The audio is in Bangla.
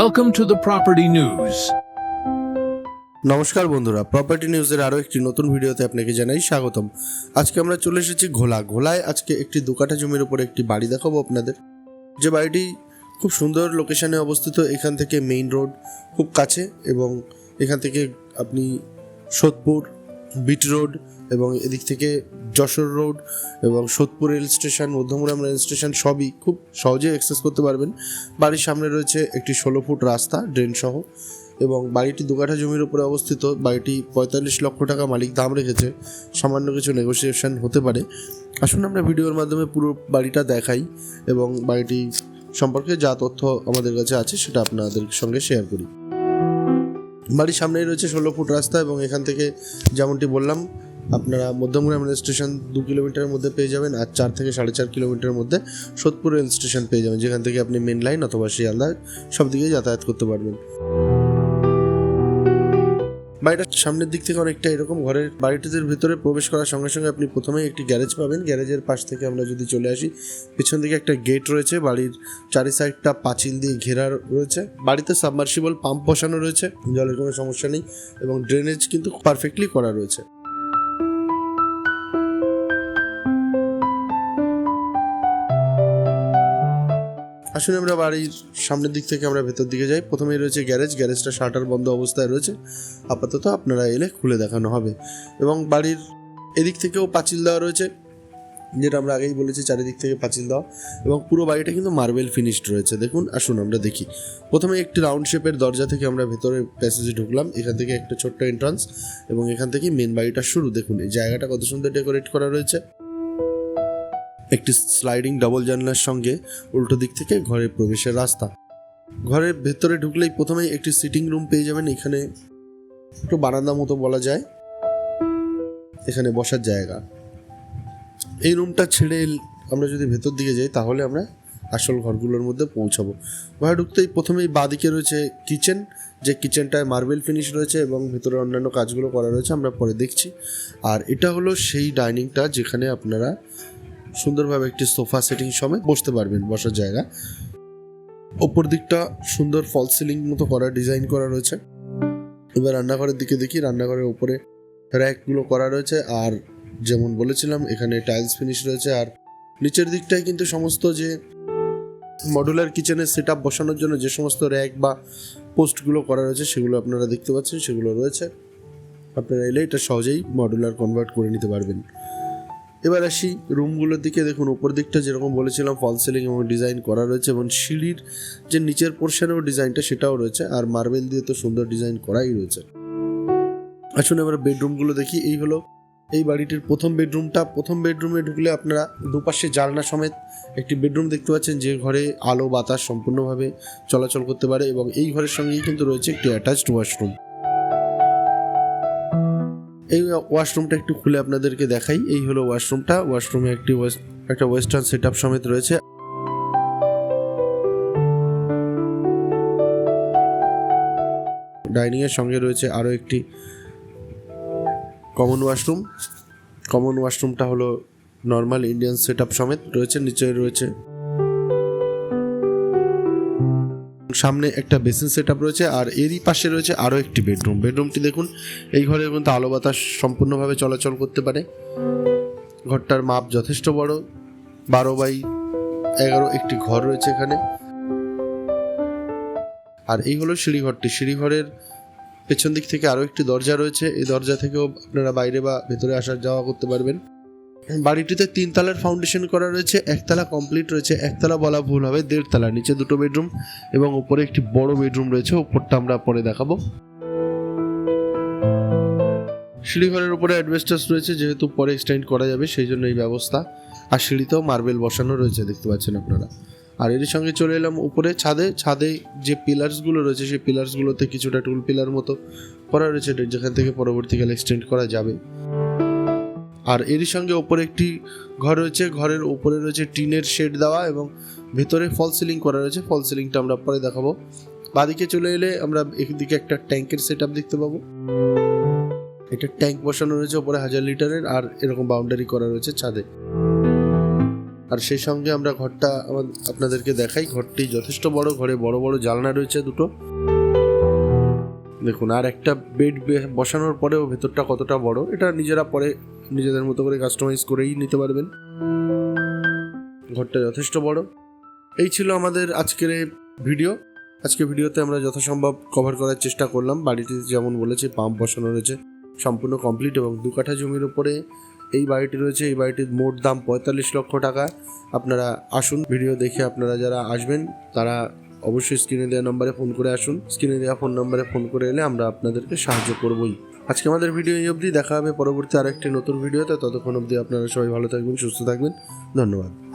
Welcome to the Property News. নমস্কার বন্ধুরা প্রপার্টি নিউজের আরও একটি নতুন ভিডিওতে আপনাকে জানাই স্বাগতম। আজকে আমরা চলে এসেছি ঘোলা। ঘোলায় আজকে একটি দু কাঠা জমির উপর একটি বাড়ি দেখাবো আপনাদের। যে বাড়িটি খুব সুন্দর লোকেশনে অবস্থিত, এখান থেকে মেইন রোড খুব কাছে এবং এখান থেকে আপনি সোদপুর বিট রোড এবং এদিক থেকে যশোর রোড এবং Sodepur rail station, Madhyamgram rail station সবই খুব সহজে অ্যাক্সেস করতে পারবেন। বাড়ির সামনে রয়েছে একটি ষোলো ফুট রাস্তা, ড্রেন সহ এবং বাড়িটি দু কাঠা জমির উপরে অবস্থিত। বাড়িটি পঁয়তাল্লিশ লক্ষ টাকা মালিক দাম রেখেছে। সামান্য কিছু নেগোসিয়েশন হতে পারে। আসুন আমরা ভিডিওর মাধ্যমে পুরো বাড়িটা দেখাই এবং বাড়িটি সম্পর্কে যা তথ্য আমাদের কাছে আছে সেটা আপনাদের সঙ্গে শেয়ার করি। বাড়ির সামনেই রয়েছে ষোলো ফুট রাস্তা এবং এখান থেকে যেমনটি বললাম, আপনারা মধ্যমগ্রাম রেল স্টেশন দু কিলোমিটারের মধ্যে পেয়ে যাবেন আর চার থেকে সাড়ে চার কিলোমিটারের মধ্যে সোদপুর রেল স্টেশন পেয়ে যাবেন, যেখান থেকে আপনি মেন লাইন অথবা শিয়ালদা সব দিকেই যাতায়াত করতে পারবেন। বাড়িটার সামনের দিক থেকে অনেকটা এরকম। ঘরের বাড়িটিদের ভিতরে প্রবেশ করার সঙ্গে সঙ্গে আপনি প্রথমেই একটি গ্যারেজ পাবেন। গ্যারেজের পাশ থেকে আমরা যদি চলে আসি, পিছন দিকে একটা গেট রয়েছে। বাড়ির চারি সাইডটা পাঁচিল দিয়ে ঘেরা রয়েছে। বাড়িতে সাবমার্সিবল পাম্প বসানো রয়েছে। জলের কোনো সমস্যা নেই এবং ড্রেনেজ কিন্তু পারফেক্টলি করা রয়েছে। আসলে আমরা বাড়ির সামনের দিক থেকে আমরা ভেতর দিকে যাই। প্রথমেই রয়েছে গ্যারেজ। গ্যারেজটা শাটার বন্ধ অবস্থায় রয়েছে। আপাতত আপনারা এলে খুলে দেখানো হবে। এবং বাড়ির এদিক থেকেও পাঁচিল দেওয়া রয়েছে, যেটা আমরা আগেই বলেছি চারিদিক থেকে পাঁচিল দেওয়া। এবং পুরো বাড়িটা কিন্তু মার্বেল ফিনিশড রয়েছে। দেখুন, আসুন আমরা দেখি। প্রথমে একটি রাউন্ড শেপের দরজা থেকে আমরা ভেতরে প্যাসেজে ঢুকলাম। এখান থেকে একটা ছোট্ট এন্ট্রান্স এবং এখান থেকে মেন বাড়িটা শুরু। দেখুন, এই জায়গাটা কত সুন্দর ডেকোরেট করা রয়েছে। একটি স্লাইডিং ডাবল জানলার সঙ্গে উল্টো দিক থেকে ঘরের প্রবেশের রাস্তা। ঘরের ভেতরে ঢুকলেই প্রথমেই একটি সিটিং রুম পেয়ে যাবেন, এখানে একটু বারান্দা মতো বলা যায়। এখানে বসার জায়গা। এই রুমটা ছেড়ে আমরা যদি ভেতর দিকে যাই, তাহলে আমরা আসল ঘরগুলোর মধ্যে পৌঁছাবো। ঘরে ঢুকতেই প্রথমেই বাদিকে রয়েছে কিচেন যে কিচেনটায় মার্বেল ফিনিশ রয়েছে এবং ভেতরে অন্যান্য কাজগুলো করা রয়েছে, আমরা পরে দেখছি। আর এটা হলো সেই ডাইনিংটা যেখানে আপনারা সুন্দরভাবে একটি সোফা সেটিং সমেত বসতে পারবেন, বসার জায়গা। ওপর দিকটা সুন্দর ফল সিলিং মতো করা, ডিজাইন করা রয়েছে। এবার রান্নাঘরের দিকে দেখি, রান্নাঘরের ওপরে র্যাকগুলো করা রয়েছে আর যেমন বলেছিলাম, এখানে টাইলস ফিনিশ রয়েছে আর নিচের দিকটায় কিন্তু সমস্ত যে মডুলার কিচেনের সেট বসানোর জন্য যে সমস্ত র্যাক বা পোস্টগুলো করা রয়েছে, সেগুলো আপনারা দেখতে পাচ্ছেন, সেগুলো রয়েছে। আপনারা এলে এটা সহজেই মডুলার কনভার্ট করে নিতে পারবেন। এবার আসি রুমগুলোর দিকে। দেখুন, উপর দিকটা যেরকম বলেছিলাম ফল সিলিং এবং ডিজাইন করা রয়েছে এবং সিঁড়ির যে নিচের পোর্শনেও ডিজাইনটা সেটাও রয়েছে আর মার্বেল দিয়ে তো সুন্দর ডিজাইন করাই রয়েছে। আসুন এবার বেডরুমগুলো দেখি। এই হলো এই বাড়িটির প্রথম বেডরুমটা প্রথম বেডরুমে ঢুকলে আপনারা দুপাশে জানলা সমেত একটি বেডরুম দেখতে পাচ্ছেন, যে ঘরে আলো, বাতাস সম্পূর্ণভাবে চলাচল করতে পারে এবং এই ঘরের সঙ্গেই কিন্তু রয়েছে একটি অ্যাটাচড ওয়াশরুম এই ওয়াশরুমটা একটু খুলে আপনাদেরকে দেখাই। এই হলো ওয়াশরুমটা ওয়াশরুমে একটি একটা ওয়েস্টার্ন সেট আপ সমেত রয়েছে। ডাইনিং এর সঙ্গে রয়েছে আরও একটি কমন ওয়াশরুম কমন ওয়াশরুমটা হলো নর্মাল ইন্ডিয়ান সেট আপ সমেত রয়েছে। নিচে রয়েছে সামনে একটা বেসিন সেট আপ রয়েছে আর এরই পাশে রয়েছে আরও একটি বেডরুম। বেডরুমটি দেখুন, এই ঘরে কিন্তু আলো বাতাস সম্পূর্ণভাবে চলাচল করতে পারে। ঘরটার মাপ যথেষ্ট বড়, বারো বাই এগারো একটি ঘর রয়েছে এখানে। আর এই হলো সিঁড়িঘরটি। সিঁড়িঘরের পেছন দিক থেকে আরও একটি দরজা রয়েছে। এই দরজা থেকেও আপনারা বাইরে বা ভেতরে আসার যাওয়া করতে পারবেন। বাড়িটিতে তিনতলার ফাউন্ডেশন করা রয়েছে, একতলা কমপ্লিট রয়েছে, একতলা বলা ভুল হবে, দেড়তলা, নিচে দুটো বেডরুম এবং উপরে একটি বড় বেডরুম রয়েছে, উপরটা আমরা পরে দেখাবো। সিঁড়িঘরের উপরে অ্যাডভেস্টাস রয়েছে, যেহেতু পরে এক্সটেন্ড করা যাবে, সেই জন্য এই ব্যবস্থা। আর সিঁড়িতেও মার্বেল বসানো রয়েছে, দেখতে পাচ্ছেন আপনারা। আর এর সঙ্গে চলে এলাম উপরে, ছাদে। ছাদে যে পিলার্সগুলো রয়েছে, সেই পিলার্সগুলোতে কিছুটা টুল পিলার মতো করা রয়েছে, যেখান থেকে পরবর্তীকালে এক্সটেন্ড করা যাবে। আর এরই সঙ্গে ওপরে একটি ঘর রয়েছে, ঘরের ওপরে রয়েছে টিনের শেড দেওয়া এবং ভেতরে ফল সিলিং করা রয়েছে। ফল সিলিংটা আমরা পরে দেখাবো। বাদিকে চলে এলে আমরা একদিকে একটা ট্যাঙ্কের সেট দেখতে পাবো। এটা ট্যাঙ্ক বসানো রয়েছে ওপরে হাজার লিটারের আর এরকম বাউন্ডারি করা রয়েছে ছাদে। আর সেই সঙ্গে আমরা ঘরটা আপনাদেরকে দেখাই। ঘরটি যথেষ্ট বড়, ঘরে বড় বড় জানলা রয়েছে দুটো। দেখুন, আর একটা বেড বসানোর পরেও ভেতরটা কতটা বড়, এটা নিজেরা পরে নিজেদের মতো করে কাস্টমাইজ করেই নিতে পারবেন। ঘরটা যথেষ্ট বড়। এই ছিল আমাদের আজকের ভিডিও আজকে ভিডিওতে আমরা যথাসম্ভব কভার করার চেষ্টা করলাম। বাড়িটি যেমন বলেছে পাম্প বসানো রয়েছে। সম্পূর্ণ কমপ্লিট এবং দু কাঠা জমির উপরে এই বাড়িটি রয়েছে। এই বাড়িটির মোট দাম পঁয়তাল্লিশ লক্ষ টাকা। আপনারা আসুন ভিডিও দেখে আপনারা যারা আসবেন, তারা অবশ্যই স্ক্রিনে দেওয়া নম্বরে ফোন করে আসুন। স্ক্রিনে দেওয়া ফোন নম্বরে ফোন করে এলে আমরা আপনাদেরকে সাহায্য করবই। আজকে আমাদের ভিডিও এই অবধি। দেখা হবে পরবর্তী আরেকটি নতুন ভিডিওতে ততক্ষণ অবধি আপনারা সবাই ভালো থাকবেন, সুস্থ থাকবেন। ধন্যবাদ।